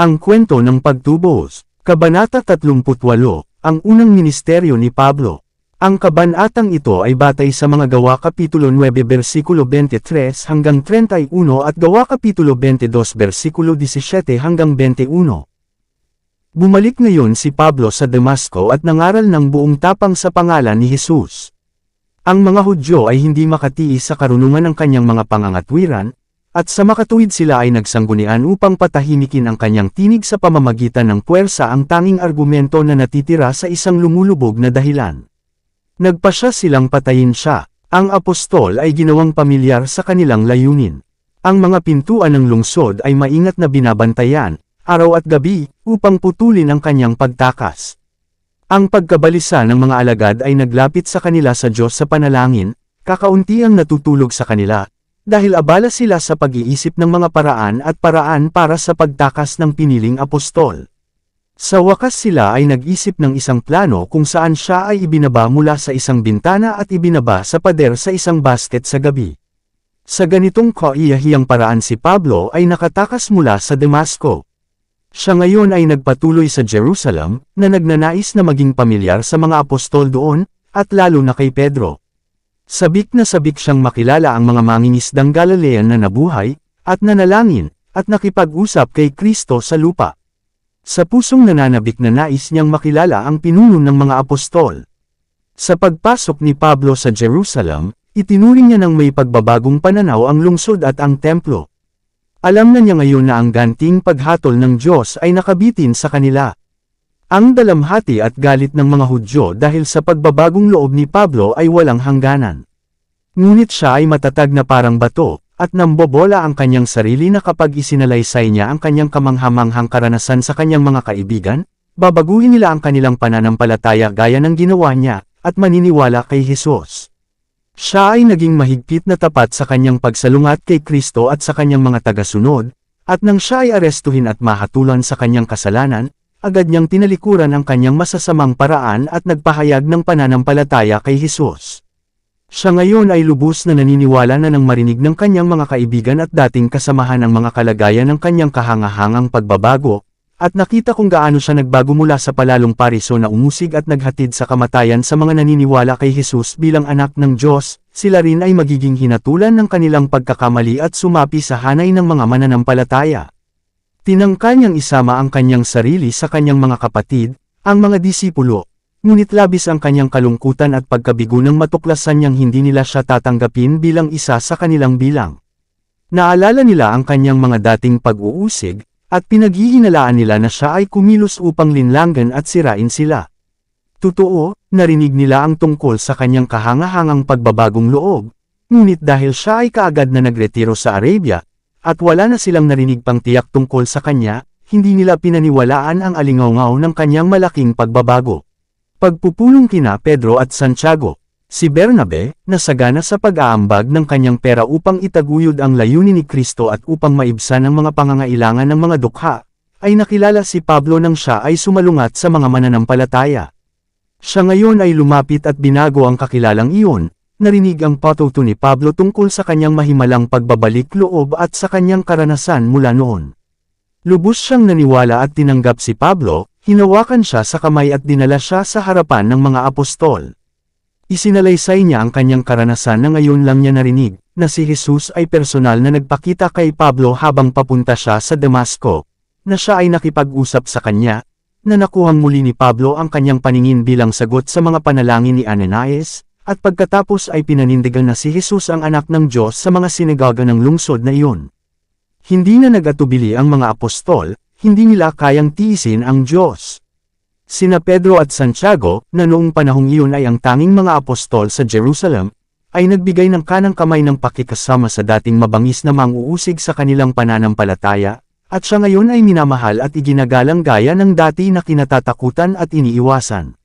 Ang kwento ng pagtubos, Kabanata 38, ang unang ministeryo ni Pablo. Ang kabanatang ito ay batay sa mga gawa Kapitulo 9 versikulo 23 hanggang 31 at gawa Kapitulo 22 versikulo 17 hanggang 21. Bumalik ngayon si Pablo sa Damasco at nangaral ng buong tapang sa pangalan ni Jesus. Ang mga Hudyo ay hindi makatiis sa karunungan ng kanyang mga pangangatwiran, at sa makatuwid sila ay nagsanggunian upang patahimikin ang kanyang tinig sa pamamagitan ng puwersa ang tanging argumento na natitira sa isang lumulubog na dahilan. Nagpasya silang patayin siya. Ang apostol ay ginawang pamilyar sa kanilang layunin. Ang mga pintuan ng lungsod ay maingat na binabantayan, araw at gabi, upang putulin ang kanyang pagtakas. Ang pagkabalisa ng mga alagad ay naglapit sa kanila sa Diyos sa panalangin, kakaunti ang natutulog sa kanila, dahil abala sila sa pag-iisip ng mga paraan at paraan para sa pagtakas ng piniling apostol. Sa wakas sila ay nag-isip ng isang plano kung saan siya ay ibinaba mula sa isang bintana at ibinaba sa pader sa isang basket sa gabi. Sa ganitong kaiyahiyang paraan si Pablo ay nakatakas mula sa Damasco. Siya ngayon ay nagpatuloy sa Jerusalem, na nagnanais na maging pamilyar sa mga apostol doon, at lalo na kay Pedro. Sabik na sabik siyang makilala ang mga mangingisdang Galilean na nabuhay, at nanalangin, at nakipag-usap kay Kristo sa lupa. Sa pusong nananabik na nais niyang makilala ang pinuno ng mga apostol. Sa pagpasok ni Pablo sa Jerusalem, itinuring niya ng may pagbabagong pananaw ang lungsod at ang templo. Alam na niya ngayon na ang ganting paghatol ng Diyos ay nakabitin sa kanila. Ang dalamhati at galit ng mga Hudyo dahil sa pagbabagong loob ni Pablo ay walang hangganan. Ngunit siya ay matatag na parang bato, at nambobola ang kanyang sarili na kapag isinalaysay niya ang kanyang kamanghamanghang karanasan sa kanyang mga kaibigan, babaguhin nila ang kanilang pananampalataya gaya ng ginawa niya, at maniniwala kay Jesus. Siya ay naging mahigpit na tapat sa kanyang pagsalungat kay Kristo at sa kanyang mga tagasunod, at nang siya ay arestuhin at mahatulan sa kanyang kasalanan, agad niyang tinalikuran ang kanyang masasamang paraan at nagpahayag ng pananampalataya kay Jesus. Siya ngayon ay lubos na naniniwala na nang marinig ng kanyang mga kaibigan at dating kasamahan ang mga kalagayan ng kanyang kahangahangang pagbabago, at nakita kung gaano siya nagbago mula sa palalong pariso na umusig at naghatid sa kamatayan sa mga naniniwala kay Jesus bilang anak ng Diyos, sila rin ay magiging hinatulan ng kanilang pagkakamali at sumapi sa hanay ng mga mananampalataya. Tinangka niyang isama ang kanyang sarili sa kanyang mga kapatid, ang mga disipulo, Ngunit labis ang kanyang kalungkutan at pagkabigo nang matuklasan niyang hindi nila siya tatanggapin bilang isa sa kanilang bilang. Naalala nila ang kanyang mga dating pag-uusig, at pinaghihinalaan nila na siya ay kumilos upang linlangan at sirain sila. Totoo, narinig nila ang tungkol sa kanyang kahangahangang pagbabagong loob, ngunit dahil siya ay kaagad na nagretiro sa Arabia, at wala na silang narinig pang tiyak tungkol sa kanya, hindi nila pinaniwalaan ang alingaw ng kanyang malaking pagbabago. Pagpupulong kina Pedro at Santiago, si Bernabe, nasagana sa pag-aambag ng kanyang pera upang itaguyod ang layunin ni Kristo at upang maibsan ang mga pangangailangan ng mga dukha, ay nakilala si Pablo nang siya ay sumalungat sa mga mananampalataya. Siya ngayon ay lumapit at binago ang kakilalang iyon, narinig ang patuto ni Pablo tungkol sa kanyang mahimalang pagbabalik loob at sa kanyang karanasan mula noon. Lubos siyang naniwala at tinanggap si Pablo, Hinawakan siya sa kamay at dinala siya sa harapan ng mga apostol. Isinalaysay niya ang kanyang karanasan na ngayon lang niya narinig, na si Jesus ay personal na nagpakita kay Pablo habang papunta siya sa Damasco, na siya ay nakipag-usap sa kanya, na nakuhang muli ni Pablo ang kanyang paningin bilang sagot sa mga panalangin ni Ananias, at pagkatapos ay pinanindigan na si Jesus ang anak ng Diyos sa mga sinagoga ng lungsod na iyon. Hindi na nagatubili ang mga apostol, hindi nila kayang tiisin ang Diyos. Sina Pedro at Santiago, na noong panahong iyon ay ang tanging mga apostol sa Jerusalem, ay nagbigay ng kanang kamay ng pakikasama sa dating mabangis na manguusig sa kanilang pananampalataya, at siya ngayon ay minamahal at iginagalang gaya ng dati na kinatatakutan at iniiwasan.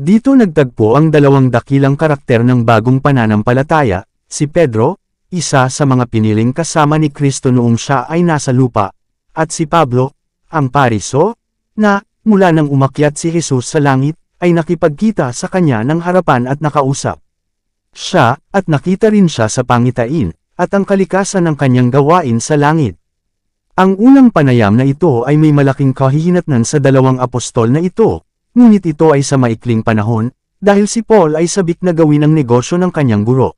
Dito nagtagpo ang dalawang dakilang karakter ng bagong pananampalataya, si Pedro, isa sa mga piniling kasama ni Kristo noong siya ay nasa lupa, at si Pablo, ang pariso, na, mula nang umakyat si Jesus sa langit, ay nakipagkita sa kanya ng harapan at nakausap. Siya, at nakita rin siya sa pangitain, at ang kalikasan ng kanyang gawain sa langit. Ang unang panayam na ito ay may malaking kahihinatnan sa dalawang apostol na ito, ngunit ito ay sa maikling panahon, dahil si Paul ay sabik na gawin ang negosyo ng kanyang guro.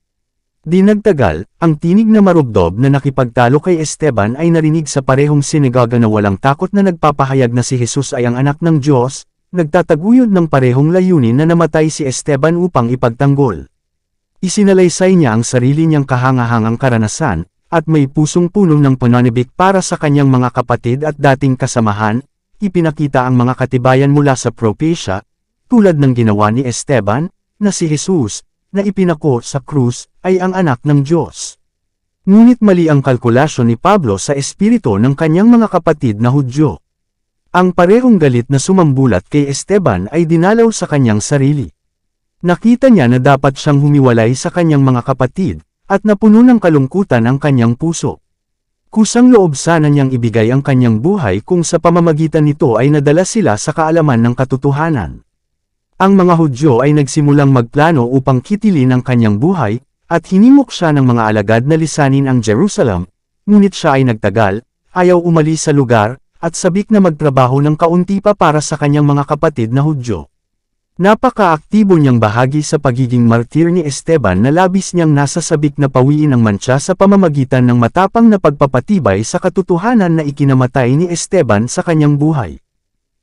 Di nagtagal, ang tinig na marubdob na nakipagtalo kay Esteban ay narinig sa parehong sinagoga na walang takot na nagpapahayag na si Jesus ay ang anak ng Diyos, nagtataguyod ng parehong layunin na namatay si Esteban upang ipagtanggol. Isinalaysay niya ang sarili niyang kahangahangang karanasan, at may pusong punong ng pananibik para sa kanyang mga kapatid at dating kasamahan, ipinakita ang mga katibayan mula sa propesya, tulad ng ginawa ni Esteban, na si Jesus, na ipinako sa krus, ay ang anak ng Diyos. Ngunit mali ang kalkulasyon ni Pablo sa espiritu ng kanyang mga kapatid na Hudyo. Ang parehong galit na sumambulat kay Esteban ay dinalaw sa kanyang sarili. Nakita niya na dapat siyang humiwalay sa kanyang mga kapatid, at napuno ng kalungkutan ang kanyang puso. Kusang loob sana niyang ibigay ang kanyang buhay kung sa pamamagitan nito ay nadala sila sa kaalaman ng katotohanan. Ang mga Hudyo ay nagsimulang magplano upang kitilin ang kanyang buhay, at hinimok siya ng mga alagad na lisanin ang Jerusalem, ngunit siya ay nagtagal, ayaw umalis sa lugar, at sabik na magtrabaho ng kaunti pa para sa kanyang mga kapatid na Hudyo. Napaka-aktibo niyang bahagi sa pagiging martir ni Esteban na labis niyang nasasabik na pawiin ang mantsa sa pamamagitan ng matapang na pagpapatibay sa katotohanan na ikinamatay ni Esteban sa kanyang buhay.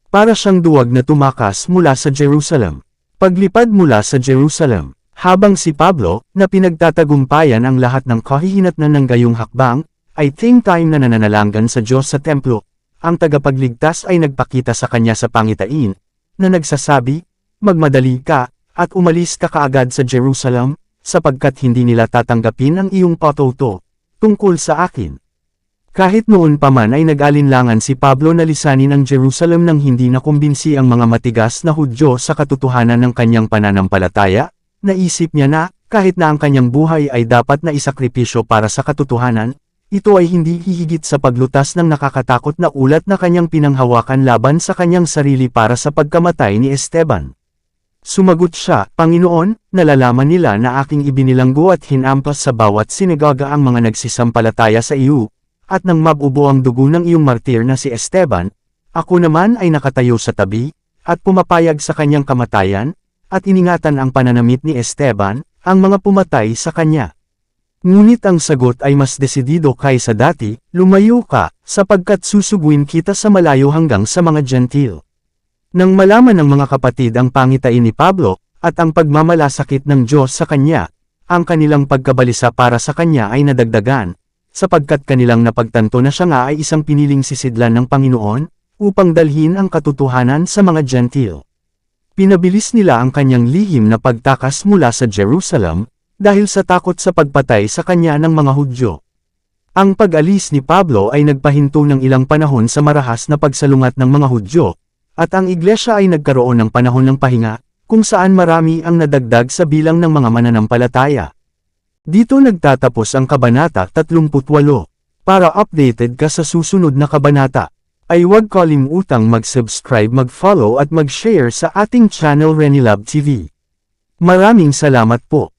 Para siyang duwag na tumakas mula sa Jerusalem. Paglipad mula sa Jerusalem, habang si Pablo, na pinagtatagumpayan ang lahat ng kahihinatnan ng gayong hakbang, ay same time na nananalanggan sa Diyos sa templo, ang tagapagligtas ay nagpakita sa kanya sa pangitain, na nagsasabi, Magmadali ka, at umalis ka kaagad sa Jerusalem, sapagkat hindi nila tatanggapin ang iyong patoto, tungkol sa akin. Kahit noon pa man ay nag-alinlangan si Pablo na lisanin ang Jerusalem nang hindi nakumbinsi ang mga matigas na Hudyo sa katotohanan ng kanyang pananampalataya, naisip niya na, kahit na ang kanyang buhay ay dapat na isakripisyo para sa katotohanan, ito ay hindi hihigit sa paglutas ng nakakatakot na ulat na kanyang pinanghawakan laban sa kanyang sarili para sa pagkamatay ni Esteban. Sumagot siya, Panginoon, nalalaman nila na aking ibinilanggo at hinampas sa bawat sinagoga ang mga nagsisampalataya sa iyo, at nang mabubo ang dugo ng iyong martir na si Esteban, ako naman ay nakatayo sa tabi, at pumapayag sa kanyang kamatayan, at iningatan ang pananamit ni Esteban, ang mga pumatay sa kanya. Ngunit ang sagot ay mas desidido kaysa dati, lumayo ka, sapagkat susuguin kita sa malayo hanggang sa mga gentil. Nang malaman ng mga kapatid ang pangitain ni Pablo, at ang pagmamalasakit ng Diyos sa kanya, ang kanilang pagkabalisa para sa kanya ay nadagdagan, sapagkat kanilang napagtanto na siya nga ay isang piniling sisidlan ng Panginoon, upang dalhin ang katotohanan sa mga gentil. Pinabilis nila ang kanyang lihim na pagtakas mula sa Jerusalem, dahil sa takot sa pagpatay sa kanya ng mga Hudyo. Ang pag-alis ni Pablo ay nagpahinto ng ilang panahon sa marahas na pagsalungat ng mga Hudyo, at ang iglesia ay nagkaroon ng panahon ng pahinga, kung saan marami ang nadagdag sa bilang ng mga mananampalataya. Dito nagtatapos ang Kabanata 38. Para updated ka sa susunod na kabanata, ay huwag kalimutang mag-subscribe, mag-follow at mag-share sa ating channel Renilab TV. Maraming salamat po.